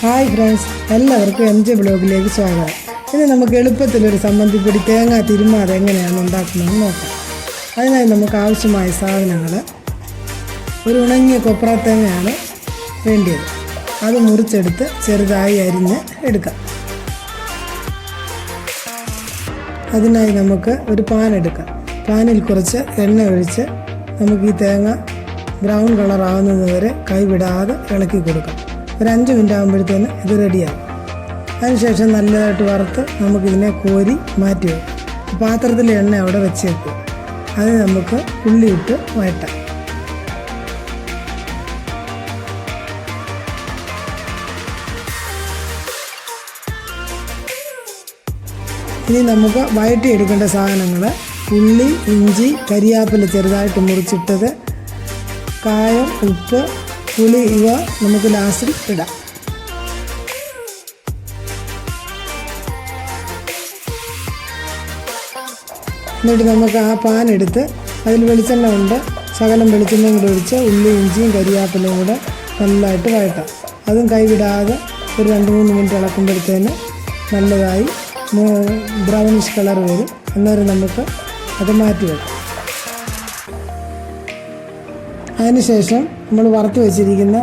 Hi friends എല്ലാവർക്കും M J ബ്ലോഗിലേക്ക് സ്വാഗതം. ഇന്ന് നമുക്ക് എളുപ്പത്തിലൊരു സമ്മന്തിപ്പൊടി തേങ്ങ തിരുമാതെ എങ്ങനെയാണ് ഉണ്ടാക്കുന്നതെന്ന് നോക്കാം. അതിനായി നമുക്ക് ആവശ്യമായ സാധനങ്ങൾ ഒരു ഉണങ്ങിയ കൊപ്ര തേങ്ങയാണ് വേണ്ടിയത്. അത് മുറിച്ചെടുത്ത് ചെറുതായി അരിഞ്ഞ് എടുക്കാം. അതിനായി നമുക്ക് ഒരു പാൻ എടുക്കാം. പാനിൽ കുറച്ച് എണ്ണ ഒഴിച്ച് നമുക്ക് ഈ തേങ്ങ ബ്രൗൺ കളർ ആവുന്നത് വരെ കൈവിടാതെ ഇളക്കി കൊടുക്കാം. ഒരു അഞ്ച് മിനിറ്റ് ആകുമ്പോഴത്തേന് ഇത് റെഡിയാകും. അതിനുശേഷം നല്ലതായിട്ട് വറുത്ത് നമുക്കിതിനെ കോരി മാറ്റി വയ്ക്കും. പാത്രത്തിലെ എണ്ണ അവിടെ വെച്ച് വെക്കും അത് നമുക്ക് ഉള്ളിയിട്ട് വയറ്റാം ഇനി നമുക്ക് വഴറ്റി എടുക്കേണ്ട സാധനങ്ങൾ ഉള്ളി ഇഞ്ചി കരിയാപ്പില ചെറുതായിട്ട് മുറിച്ചിട്ടത് കായം ഉപ്പ് പുളി ഇവ നമുക്ക് ലാസ്റ്റിൽ ഇടാം. എന്നിട്ട് നമുക്ക് ആ പാൻ എടുത്ത് അതിൽ വെളിച്ചെണ്ണ ഉണ്ട് ശകലം വെളിച്ചെണ്ണയും കൂടെ ഒഴിച്ച് ഉള്ളി ഇഞ്ചിയും കരിയാപ്പിലയും കൂടെ നല്ലതായിട്ട് വഴട്ടാം അതും കൈവിടാതെ ഒരു രണ്ട് മൂന്ന് മിനിറ്റ് ഇളക്കുമ്പോഴത്തേന് നല്ലതായി ബ്രൗണിഷ് കളർ വരും. അന്നേരം നമുക്ക് അത് മാറ്റി വെക്കാം. അതിനുശേഷം നമ്മൾ വറുത്ത് വെച്ചിരിക്കുന്ന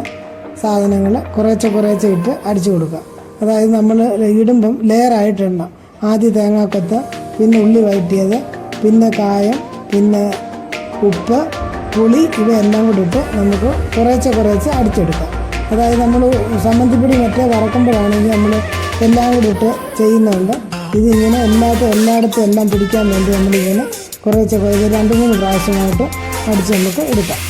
സാധനങ്ങൾ കുറേച്ചെ കുറേച്ചെ ഇട്ട് അടിച്ചു കൊടുക്കുക. അതായത് നമ്മൾ ഇടുമ്പം ലെയറായിട്ട് ഇടണം ആദ്യം തേങ്ങാക്കൊത്ത് പിന്നെ ഉള്ളി വഴറ്റിയത് പിന്നെ കായം പിന്നെ ഉപ്പ് പുളി ഇവയെല്ലാം കൂടി ഇട്ട് നമുക്ക് കുറേച്ചെ കുറേശ്ശെ അടിച്ചെടുക്കാം. അതായത് നമ്മൾ സമ്മന്തിപ്പൊടി മറ്റേ വറക്കുമ്പോഴാണെങ്കിൽ നമ്മൾ എല്ലാം കൂടി ഇട്ട് ചെയ്യുന്നുണ്ട് ഇതിങ്ങനെ എല്ലാത്തും എല്ലായിടത്തും എല്ലാം പിടിക്കാൻ വേണ്ടി നമ്മളിങ്ങനെ കുറേച്ചെ കുറേശ്ശെ രണ്ട് മൂന്ന് പ്രാവശ്യമായിട്ട് അടിച്ച് നമുക്ക് എടുക്കാം.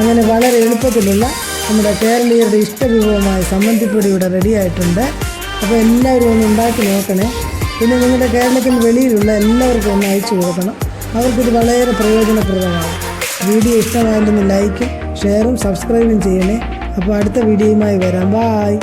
അങ്ങനെ വളരെ എളുപ്പത്തിലുള്ള നമ്മുടെ കേരളീയരുടെ ഇഷ്ടവിഭവമായ സമ്മന്തിപ്പൊടി ഇവിടെ റെഡി ആയിട്ടുണ്ട് അപ്പോൾ എല്ലാവരും ഒന്ന് ഉണ്ടാക്കി നോക്കണേ. പിന്നെ നിങ്ങളുടെ കേരളത്തിന് വെളിയിലുള്ള എല്ലാവർക്കും ഒന്ന് അയച്ചു കൊടുക്കണം. അവർക്കിത് വളരെ പ്രയോജനപ്രദമാണ്. വീഡിയോ ഇഷ്ടമായിട്ടൊന്ന് ലൈക്കും ഷെയറും സബ്സ്ക്രൈബും ചെയ്യണേ. അപ്പോൾ അടുത്ത വീഡിയോയുമായി വരാം. ബായ്